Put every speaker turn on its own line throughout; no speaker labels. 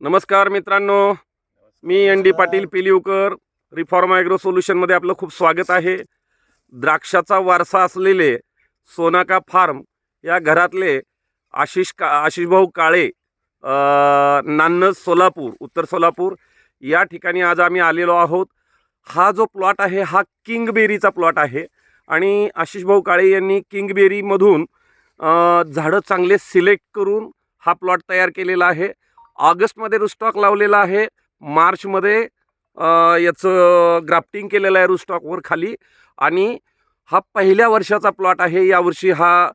नमस्कार मित्रांनो मी N D Patil Pilivkar reform agro सोल्युशनमध्ये आपलं खूप स्वागत आहे. द्राक्षाचा वारसा असलेले सोनाका फार्म या घरातले आशिष का आशिषभाऊ काळे नान्नज सोलापूर उत्तर सोलापूर या ठिकाणी आज आम्ही आलेलो आहोत. हा जो प्लॉट आहे हा किंगबेरीचा प्लॉट आहे आणि आशिषभाऊ काळे यांनी किंगबेरीमधून झाडं चांगले सिलेक्ट करून हा प्लॉट तयार केलेला आहे. ऑगस्टमध्ये रुस्टॉक लावलेला आहे. मार्चमध्ये याचं ग्राफ्टिंग केलेलं आहे रुस्टॉकवर खाली. आणि हा पहिल्या वर्षाचा प्लॉट आहे. यावर्षी हा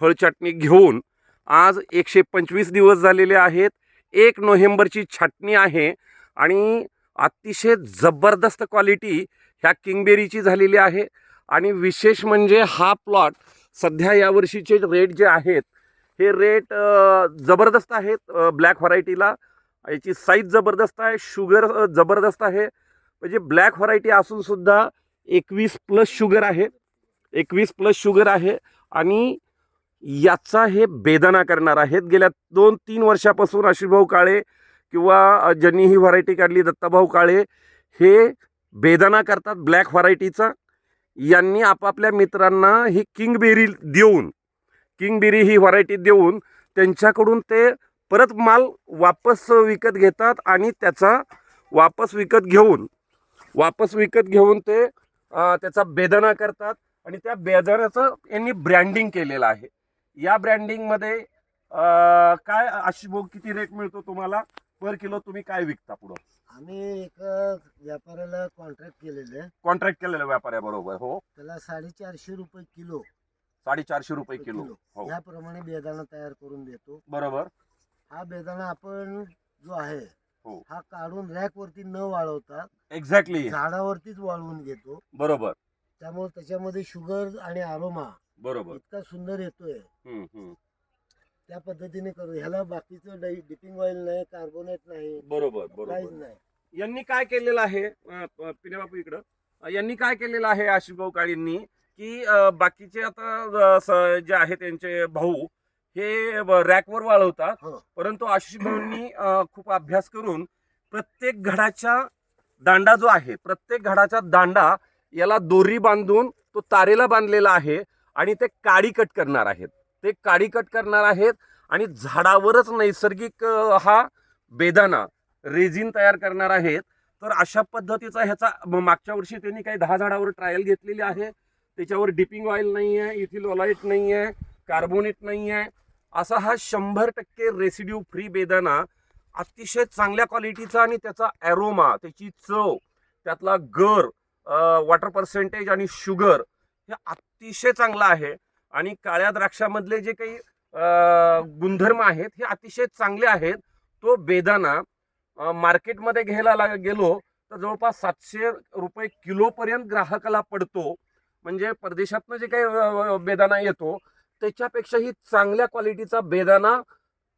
फळछाटणी घेऊन आज एकशे पंचवीस दिवस झालेले आहेत. एक नोव्हेंबरची छाटणी आहे. आणि अतिशय जबरदस्त क्वालिटी ह्या किंगबेरीची झालेली आहे. आणि विशेष म्हणजे हा प्लॉट सध्या यावर्षीचे रेट जे आहेत हे रेट जबरदस्त आहेत ब्लॅक व्हरायटीला. याची साईज जबरदस्त आहे शुगर जबरदस्त आहे. म्हणजे ब्लॅक व्हरायटी असूनसुद्धा एकवीस प्लस शुगर आहे. एकवीस प्लस शुगर आहे आणि याचा हे बेदाना करणार आहेत. गेल्या दोन तीन वर्षापासून आशिषभाऊ काळे किंवा ज्यांनी ही व्हरायटी काढली दत्ताभाऊ काळे हे बेदाना करतात ब्लॅक व्हरायटीचा. यांनी आपापल्या मित्रांना ही किंगबेरी देऊन किंगबेरी ही व्हरायटी देऊन त्यांच्याकडून ते परत माल वापस विकत घेतात आणि त्याचा वापस विकत घेऊन वापस विकत घेऊन ते त्याचा बेदाना करतात. आणि त्या बेदाण्याचं यांनी ब्रँडिंग केलेलं आहे. या ब्रँडिंगमध्ये काय भाऊ किती रेट मिळतो तुम्हाला? पर किलो तुम्ही काय विकता पुढं?
आम्ही एक व्यापाऱ्याला कॉन्ट्रॅक्ट केलेलं आहे.
कॉन्ट्रॅक्ट केलेल्या व्यापाऱ्याबरोबर हो.
त्याला साडेचारशे रुपये किलो.
साडेचारशे रुपये किलो. हो.
याप्रमाणे बेदाणा तयार करून देतो.
बरोबर.
हा बेदाणा आपण जो आहे
हो.
हा काढून रॅक वरती न वाळवता
एक्झॅक्टली
झाडावरतीच वाळवून घेतो.
बरोबर.
त्यामुळे त्याच्यामध्ये शुगर आणि आरोमा
बरोबर.
इतका सुंदर येतोय. त्या पद्धतीने करू. ह्याला बाकीचं डिपिंग ऑइल नाही कार्बोनेट नाही
बरोबर बरोबर.
नाही.
यांनी काय केलेलं आहे अं, प- पिने बापू इकडं? यांनी काय केलेलं आहे आशिषभाऊ काळींनी? की बाकीचे आता जे आहे त्यांचे भाऊ हे रॅकवर वाळवतात.
हो.
परंतु आशिष भाऊंनी खूप अभ्यास करून प्रत्येक घडाच्या दांडा जो आहे प्रत्येक घडाचा दांडा याला दोरी बांधून तो तारेला बांधलेला आहे आणि ते काडी कट करणार आहेत. ते काडी कट करणार आहेत आणि झाडावरच नैसर्गिक हा बेदाना रेझिन तयार करणार आहेत. तर अशा पद्धतीचा ह्याचा मागच्या वर्षी त्यांनी काही दहा झाडावर ट्रायल घेतलेली आहे. त्याच्यावर डिपिंग ऑइल नाही आहे इथिल ओलाईट नाही आहे कार्बोनेट नाही आहे. असा हा शंभर टक्के रेसिड्यू फ्री बेदाना अतिशय चांगल्या क्वालिटीचा आणि त्याचा ॲरोमा त्याची चव त्यातला गर वॉटर पर्सेंटेज आणि शुगर हे अतिशय चांगलं आहे. आणि काळ्या द्राक्षामधले जे काही गुणधर्म आहेत हे अतिशय चांगले आहेत. तो बेदाना मार्केटमध्ये घ्यायला गेलो तर जवळपास सातशे रुपये किलोपर्यंत ग्राहकाला पडतो. म्हणजे परदेशातनं जे काही बेदाना येतो त्याच्यापेक्षाही चांगल्या क्वालिटीचा बेदाना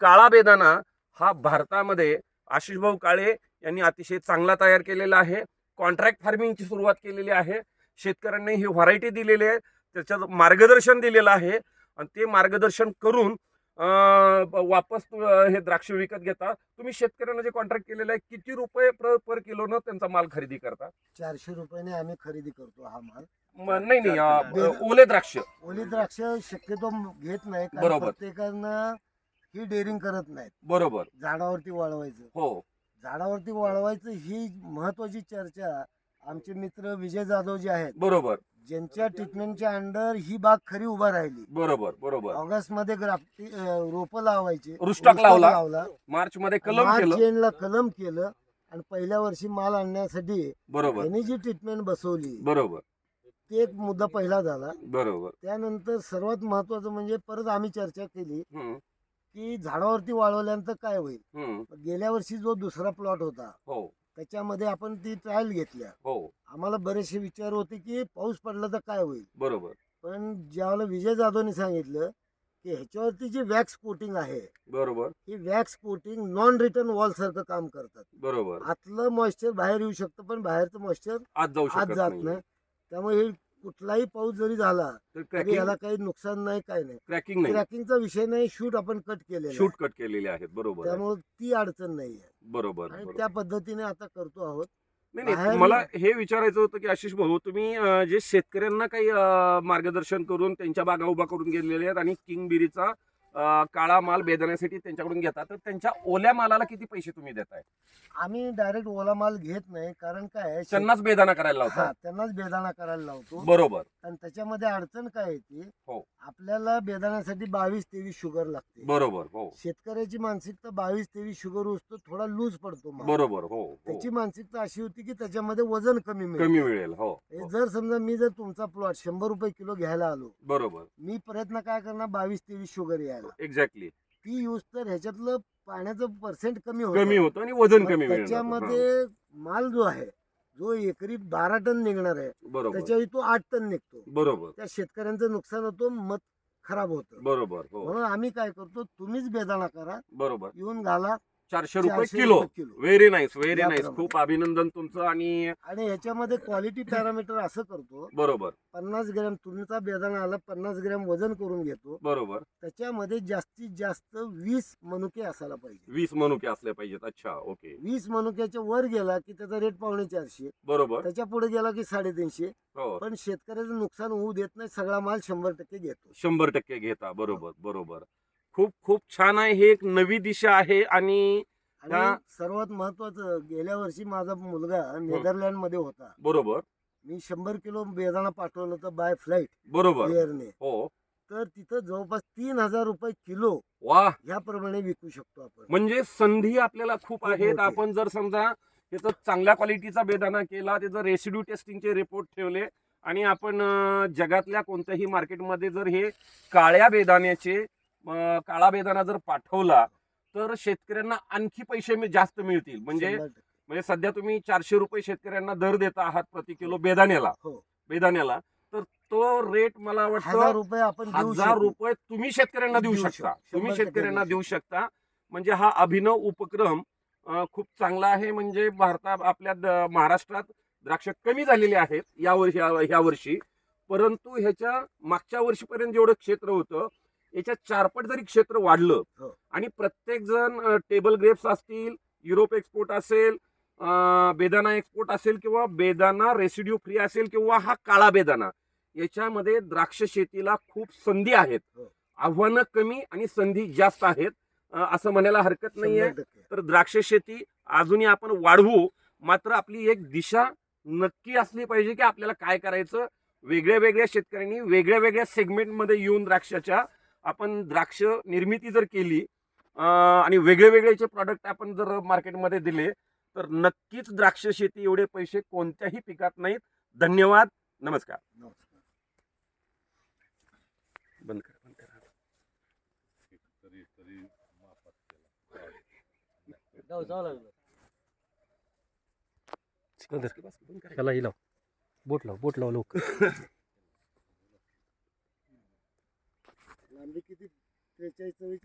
काळा बेदाना हा भारतामध्ये आशिषभाऊ काळे यांनी अतिशय चांगला तयार केलेला आहे. कॉन्ट्रॅक्ट फार्मिंगची सुरुवात केलेली आहे. शेतकऱ्यांनी ही व्हरायटी दिलेली आहे. त्याच्यात मार्गदर्शन दिलेलं आहे. आणि ते मार्गदर्शन करून वापस हे द्राक्ष विकत घेता. तुम्ही शेतकऱ्यांना जे कॉन्ट्रॅक्ट केलेलं आहे किती रुपये पर पर किलोनं त्यांचा माल खरेदी करता?
चारशे रुपयाने आम्ही खरेदी करतो हा माल.
नाही नाही ओले द्राक्ष.
ओली द्राक्ष शक्यतो घेत नाही
बरोबर.
प्रत्येकानं ही डेअरिंग करत नाहीत.
बरोबर.
झाडावरती वाळवायचं.
हो.
झाडावरती वाळवायचं ही महत्वाची चर्चा आमचे मित्र विजय जाधव जे आहेत
बरोबर.
ज्यांच्या ट्रीटमेंटच्या अंडर ही बाग खरी उभा राहिली.
बरोबर बरोबर.
ऑगस्टमध्ये ग्राफ्टी रोप लावायचे.
रुस्टॉक लावला.
लावला.
मार्च मध्ये कलम
मार्च
केलं.
एंडला कलम केलं आणि पहिल्या वर्षी माल आणण्यासाठी
बरोबर.
त्यांनी जी ट्रीटमेंट बसवली
बरोबर.
ते एक मुद्दा पहिला झाला.
बरोबर.
त्यानंतर सर्वात महत्वाचं म्हणजे परत आम्ही चर्चा केली
हम्म,
की झाडावरती वाळवल्यानंतर काय होईल?
हम्म,
गेल्या वर्षी जो दुसरा प्लॉट होता
हो.
त्याच्यामध्ये आपण ती ट्रायल घेतल्या.
हो.
आम्हाला बरेचसे विचार होते की पाऊस पडला तर काय होईल?
बरोबर.
पण ज्यावेळेला विजय जाधवने सांगितलं की ह्याच्यावरती जी वॅक्स कोटिंग आहे
बरोबर.
ही wax coating non return valve सारखं काम करतात.
बरोबर.
आतलं मॉइश्चर बाहेर येऊ शकतं पण बाहेरचं मॉइश्चर
आज जाऊ
आत
शकत
जात
नाही
नाही. त्यामुळे हे कुठलाही पाऊस जरी झाला
तर
तरी
क्रॅकिंग
याला काही नुकसान नाही काय नाही
क्रॅकिंग नाही
क्रॅकिंगचा विषय नाही शूट आपण कट आहे.
शूट कट केलेले आहेत बरोबर आहे.
त्यामुळे ती अडचण नाही आहे
बरोबर
आणि
बरोबर.
त्या पद्धतीने आता करतो आहोत
नाही नाही
बाहेर-
मला हे विचारायचं होतं की आशिष भाऊ तुम्ही अं, जे शेतकऱ्यांना काही अं, मार्गदर्शन करून त्यांच्या बागा उभा करून गेलेले आहेत आणि किंग बिरीचा काळा माल बेदण्यासाठी त्यांच्याकडून घेता तर त्यांच्या ओल्या मालाला किती पैसे तुम्ही देताय?
आम्ही डायरेक्ट ओला माल घेत नाही कारण काय आहे, शेत-
त्यांनाच बेदाना करायला
हा
लावता
त्यांनाच बेदाणा करायला लावतो.
बरोबर.
आणि त्याच्यामध्ये अडचण काय येते
हो.
आपल्याला बेदाण्यासाठी बावीस तेवीस शुगर लागते.
बरोबर हो.
शेतकऱ्याची मानसिकता बावीस तेवीस शुगर असतो थोडा लूज पडतो माल.
बरोबर हो हो.
त्याची मानसिकता अशी होती की त्याच्यामध्ये वजन कमी मिळेल.
कमी मिळेल हो
हे
हो.
जर समजा मी जर तुमचा प्लॉट शंभर रुपये किलो घ्यायला आलो
बरोबर.
मी प्रयत्न काय करणार बावीस तेवीस शुगर यायला.
एक्झॅक्टली
ती यूज तर ह्याच्यातलं पाण्याचं पर्सेंट कमी
कमी
होतं
होतं आणि वजन कमी.
त्याच्यामध्ये माल जो आहे जो एकरी बारा टन निघणार आहे
बरोबर.
त्याच्यावेळी तो आठ टन निघतो.
बरोबर.
त्या शेतकऱ्यांचं नुकसान होतं मत खराब होतं.
बरोबर हो.
म्हणून आम्ही काय करतो तुम्हीच बेदाणा करा
बरोबर.
येऊन घाला
चारशे रुपये
चारशे
किलो.
रुपये kilo
very nice very nice. खूप अभिनंदन तुमचं आणि
आणि ह्याच्यामध्ये क्वालिटी पॅरामीटर असं करतो.
बरोबर.
पन्नास ग्रॅम तुमचा बेदाणा आला पन्नास ग्रॅम वजन करून घेतो.
बरोबर.
त्याच्यामध्ये जास्तीत जास्त वीस मनुके असायला पाहिजे.
वीस मनुके असले पाहिजेत. अच्छा ओके
वीस मनुक्याच्या वर गेला की त्याचा रेट पावणे चारशे.
बरोबर.
त्याच्या पुढे गेला की साडेतीनशे.
हो.
पण शेतकऱ्याचं नुकसान होऊ देत नाही सगळा माल शंभर टक्के घेतो.
शंभर टक्के घेता. बरोबर बरोबर. खूप खूप छान आहे. हे एक नवी दिशा आहे आणि
आणि. सर्वात महत्वाचं गेल्या वर्षी माझा मुलगा नेदरलँडमध्ये होता.
बरोबर.
मी शंभर किलो बेदाणा पाठवलं होतं बाय फ्लाईट
बरोबर.
एअरने
हो.
तर तिथं जवळपास तीन हजार रुपये किलो
वा
ह्याप्रमाणे विकू शकतो आपण.
म्हणजे संधी आपल्याला खूप आहेत.
मोठी.
आपण जर समजा त्याचं चांगल्या क्वालिटीचा बेदाणा केला त्याचं रेसिड्यू टेस्टिंगचे रिपोर्ट ठेवले आणि आपण अं, जगातल्या कोणत्याही मार्केटमध्ये जर हे काळ्या बेदाण्याचे काळा बेदाणा जर पाठवला तर शेतकऱ्यांना आणखी पैसे मी- जास्त मिळतील. म्हणजे. म्हणजे सध्या तुम्ही चारशे रुपये शेतकऱ्यांना दर देता आहात प्रति किलो बेदाण्याला.
हो.
बेदाण्याला. तर तो रेट मला वाटतं हजार. रुपये तुम्ही शेतकऱ्यांना देऊ शकता. तुम्ही शेतकऱ्यांना
देऊ
शकता. म्हणजे हा अभिनव उपक्रम खूप चांगला आहे. म्हणजे भारतात आपल्या महाराष्ट्रात द्राक्ष कमी झालेली आहेत या वर्षी ह्या वर्षी. परंतु ह्याच्या मागच्या वर्षीपर्यंत जेवढं क्षेत्र होतं याच्या चारपट जरी क्षेत्र वाढलं
हो.
आणि प्रत्येक जण टेबल ग्रेप्स असतील युरोप एक्सपोर्ट असेल बेदाना एक्सपोर्ट असेल किंवा बेदाना रेसिड्यू फ्री असेल किंवा हा काळा बेदाना याच्यामध्ये द्राक्ष शेतीला खूप संधी आहेत
हो.
आव्हानं कमी आणि संधी जास्त आहेत असं म्हणायला हरकत नाहीये. तर द्राक्ष शेती अजूनही आपण वाढवू मात्र आपली एक दिशा नक्की असली पाहिजे की आपल्याला काय करायचं वेगळ्या वेगळ्या शेतकऱ्यांनी वेगळ्या वेगळ्या सेगमेंटमध्ये येऊन द्राक्षाच्या आपण द्राक्ष निर्मिती जर केली आणि वेगळे वेगळेचे प्रॉडक्ट आपण जर मार्केटमध्ये दिले तर नक्कीच द्राक्ष शेती एवढे पैसे कोणत्याही पिकात नाहीत. धन्यवाद. नमस्कार.
नमस्कार.
बंद करा बंद करा. बंद करा, बंद करा.
त्याला लाव बोट लाव बोट लाव लवकर.
आंबे किती त्रेचाळीस चव्वेचाळीस